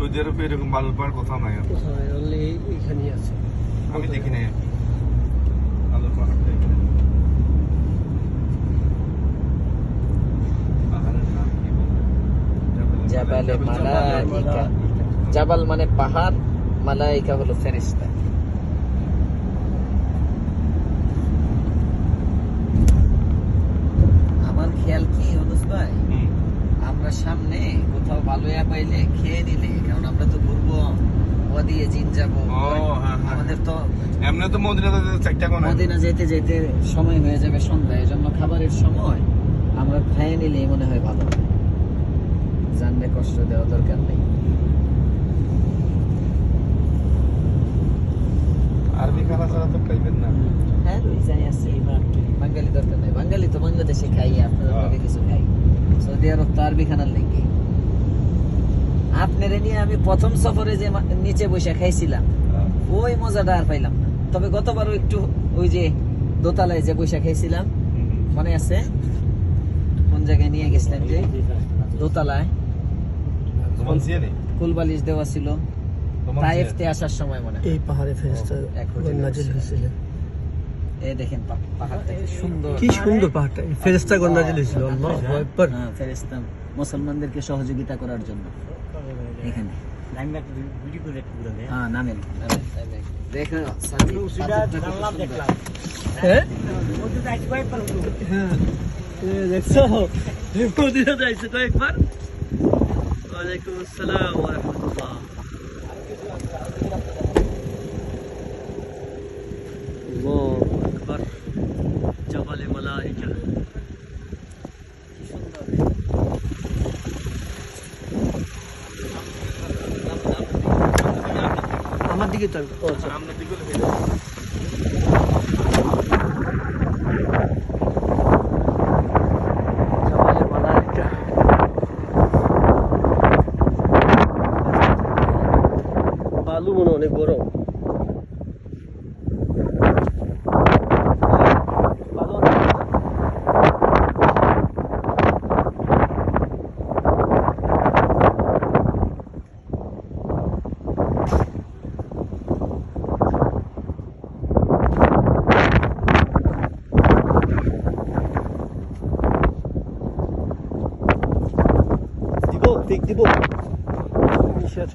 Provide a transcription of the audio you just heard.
Saudi আরবে এরকম বালুর পাহাড় কোথাও নাই অনলি এইখানেই আছে। আমি দেখি নাই। বালুর পাহাড়টা এখানে। জাবালে মালাইকা জাবাল মানে পাহাড় মালাইকা হলো ফেরেশতা। আমরা সামনে কোথাও ভালো পাইলে খেয়ে নিলে কারণ আমরা তো ঘুরবো জিন যাব। হ্যাঁ, হ্যাঁ। আমাদের তো এমনি তো মদিনাতে চারটা কোন মদিনা যেতে যেতে সময় হয়ে যাবে সন্ধ্যা এই জন্য খাবারের সময় আমরা খাইয়ে নিলেই মনে হয় ভালো। জানলে কষ্ট দেওয়া দরকার নেই। আরবি খানা ছাড়া তো খাইবেন না। হ্যাঁ রুই যাই আসছে বাঙালি দরকার নেই। বাঙালি তো বাংলাদেশে খাই আপনাদের হ্যাঁ। কিছু খাই। সৌদি আরব খানার লেগে। আপনারে নিয়ে আমি প্রথম সফরে যে নিচে বসে খাইছিলাম ওই মজাটা আর পাইলাম না। তবে গতবারও একটু ওই যে দোতলায় যে বসে খাইছিলাম মনে আছে? কোন জায়গায় নিয়ে গেছিলাম যে? দোতলায়। তোমার সিয়ে নেই ফুল বালিশ দেওয়া ছিল। তাইফতে আসার সময় মনে এই পাহাড়ে এক হোটেলে নাজিল হয়েছিল। এই দেখেন পাহাড়টা কি সুন্দর। কি সুন্দর পাহাড়টা। ফেরেস্তা গণ নাজিল হয়েছিল আল্লাহ একবার হ্যাঁ, ফেরেশতা। মুসলমানদেরকে সহযোগিতা করার জন্য। এখানে। হ্যাঁ নামেন। হ্যাঁ? হ্যাঁ। দেখছ? মদিনা যাইছে কয়েকবার ওয়ালাইকুম আসসালাম ওয়া রাহমাতুল্লাহ আল্লাহু আকবার জাবালে মালাইকা আমার দিকে ও আচ্ছা। বালু মনে অনেক গরম। bu, fikri bu. İnşaat.